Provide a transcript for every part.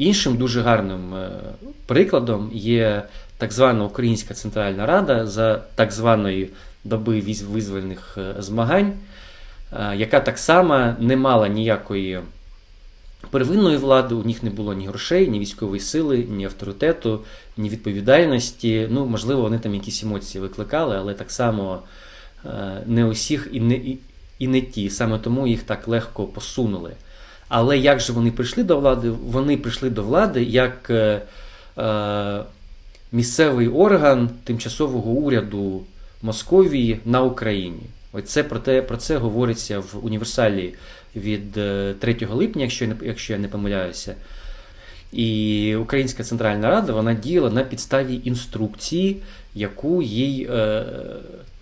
Іншим дуже гарним е, прикладом є так звана Українська Центральна Рада за так званої доби визвольних е, змагань, е, яка так само не мала ніякої первинної влади, у них не було ні грошей, ні військової сили, ні авторитету, ні відповідальності. Ну, можливо, вони там якісь емоції викликали, але так само не усіх і не, і не ті. Саме тому їх так легко посунули. Але як же вони прийшли до влади? Вони прийшли до влади як е, е, місцевий орган тимчасового уряду Московії на Україні. Ось це про, те, про це говориться в універсалі від е, 3 липня, якщо я не, якщо я не помиляюся. І Українська Центральна Рада вона діяла на підставі інструкції, яку їй е,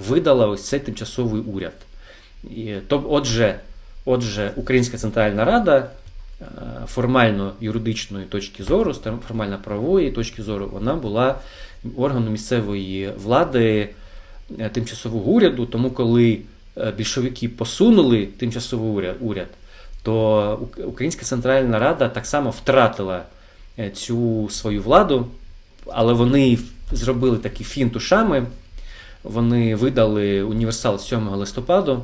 видала ось цей тимчасовий уряд. І, то, отже, отже, Українська Центральна Рада е, формально юридичної точки зору, формально правової точки зору, вона була органом місцевої влади е, тимчасового уряду. Тому коли е, більшовики посунули тимчасовий уряд, то Українська Центральна Рада так само втратила цю свою владу, але вони зробили такі фінт ушами. Вони видали універсал 7 листопаду,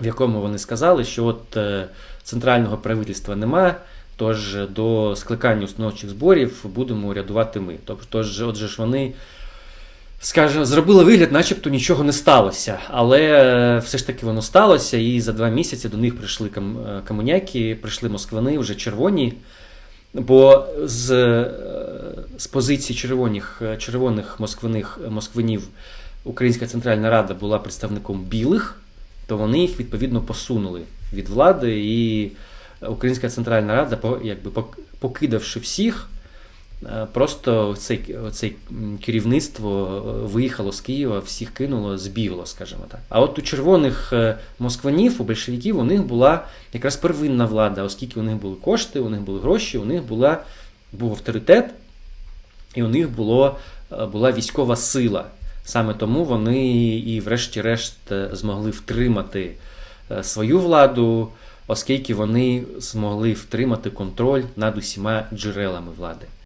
в якому вони сказали, що от е, центрального правительства немає, тож до скликання установчих зборів будемо урядувати ми. Тобто, отже ж вони скажімо, зробили вигляд, начебто нічого не сталося. Але е, все ж таки воно сталося, і за два місяці до них прийшли е, прийшли москвини вже червоні. Бо з, з позиції червоних, червоних москвиних, москвинів Українська Центральна Рада була представником білих, то вони їх відповідно посунули від влади, і Українська Центральна Рада, якби пок- покидавши всіх, е, просто цей, цей керівництво е, виїхало з Києва, всіх кинуло, збігло, скажімо так. А от у червоних е, москвинів, у большевиків, у них була якраз первинна влада, оскільки у них були кошти, у них були гроші, у них була, був авторитет, і у них було, була військова сила. Саме тому вони і, врешті-решт, е, змогли втримати е, свою владу, оскільки вони змогли втримати контроль над усіма джерелами влади.